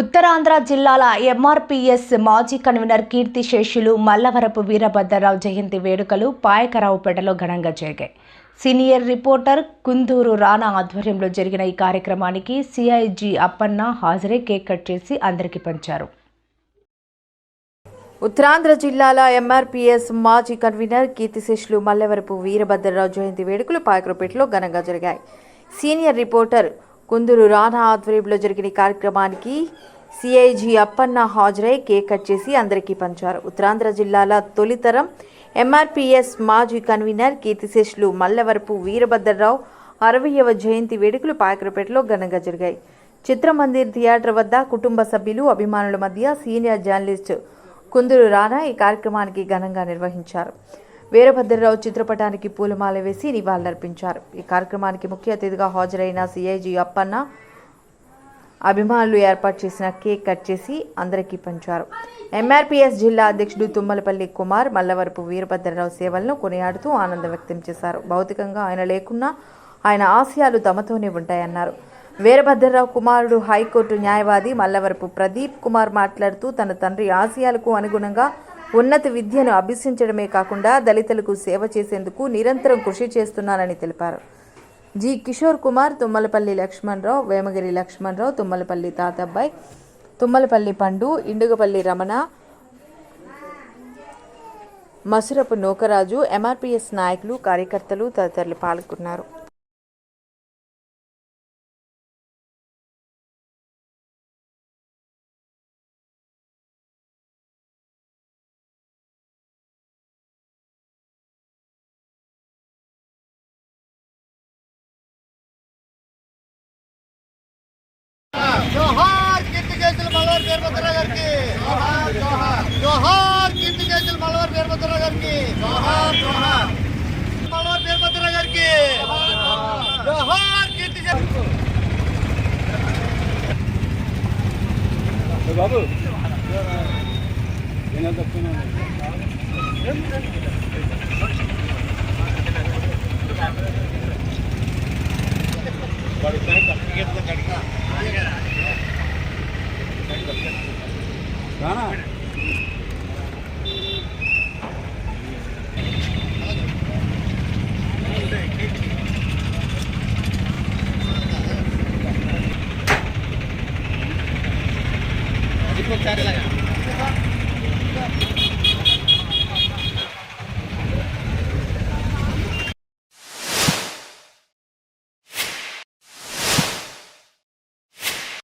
ఉత్తరాంధ్ర జిల్లాల ఎంఆర్పిఎస్ మాజీ కన్వీనర్ కీర్తి శేషులు మల్లవరపు వీరభద్రరావు జయంతి వేడుకలు పాయకరావుపేటలో ఘనంగా జరిగాయి. సీనియర్ రిపోర్టర్ కుందూరు రాణా ఆధ్వర్యంలో జరిగిన ఈ కార్యక్రమానికి సిఐజి అప్పన్న హాజరై కేక్ కట్ చేసి అందరికీ పంచారు. ఉత్తరాంధ్ర జిల్లాల ఎంఆర్పీఎస్ మాజీ కన్వీనర్ కీర్తిశేషులు మల్లవరపు వీరభద్రరావు జయంతి వేడుకలు పాయకరావుపేటలో ఘనంగా జరిగాయి. సీనియర్ రిపోర్టర్ కుందూరు రాణా ఆధ్వర్యంలో జరిగిన కార్యక్రమానికి సిఐజీ అప్పన్న హాజరై కేక్ కట్ చేసి అందరికీ పంచారు. ఉత్తరాంధ్ర జిల్లాల తొలితరం ఎంఆర్పిఎస్ మాజీ కన్వీనర్ కీర్తిశేషులు మల్లెవరపు వీరభద్రరావు అరవయవ జయంతి వేడుకలు పాయకరపేటలో ఘనంగా జరిగాయి. చిత్రమందిర్ థియేటర్ వద్ద కుటుంబ సభ్యులు అభిమానుల మధ్య సీనియర్ జర్నలిస్ట్ కుందూరు రాణా ఈ కార్యక్రమానికి ఘనంగా నిర్వహించారు. వీరభద్రరావు చిత్రపటానికి పూలమాల వేసి నివాళులర్పించారు. ఈ కార్యక్రమానికి ముఖ్య అతిథిగా హాజరైన సిఐజి అప్పన్న అభిమానులు ఏర్పాటు చేసిన కేక్ కట్ చేసి అందరికీ పంచారు. ఎంఆర్పిఎస్ జిల్లా అధ్యక్షుడు తుమ్మలపల్లి కుమార్ మల్లవరపు వీరభద్రరావు సేవలను కొనియాడుతూ ఆనందం వ్యక్తం చేశారు. భౌతికంగా ఆయన లేకున్నా ఆయన ఆశయాలు తమతోనే ఉంటాయన్నారు. వీరభద్రరావు కుమారుడు హైకోర్టు న్యాయవాది మల్లవరపు ప్రదీప్ కుమార్ మాట్లాడుతూ తన తండ్రి ఆశయాలకు అనుగుణంగా ఉన్నత విద్యను అభ్యసించడమే కాకుండా దళితులకు సేవ చేసేందుకు నిరంతరం కృషి చేస్తున్నానని తెలిపారు. జి. కిషోర్ కుమార్ తుమ్మలపల్లి లక్ష్మణరావు వేమగిరి లక్ష్మణరావు తుమ్మలపల్లి తాతబ్బాయి తుమ్మలపల్లి పండు ఇండుగపల్లి రమణ మసురపు నూకరాజు ఎంఆర్పీఎస్ నాయకులు కార్యకర్తలు తదితరులు పాల్గొన్నారు. जोहार कीर्ति कैसल मलवार बेरबद्रा गार की। जोहार जोहार। जोहार कीर्ति कैसल मलवार बेरबद्रा गार की। जोहार जोहार। मलवार बेरबद्रा गार की। जोहार कीर्ति कैसल बाबू। बिना दक्षिणा बड़ी காணா चार लगा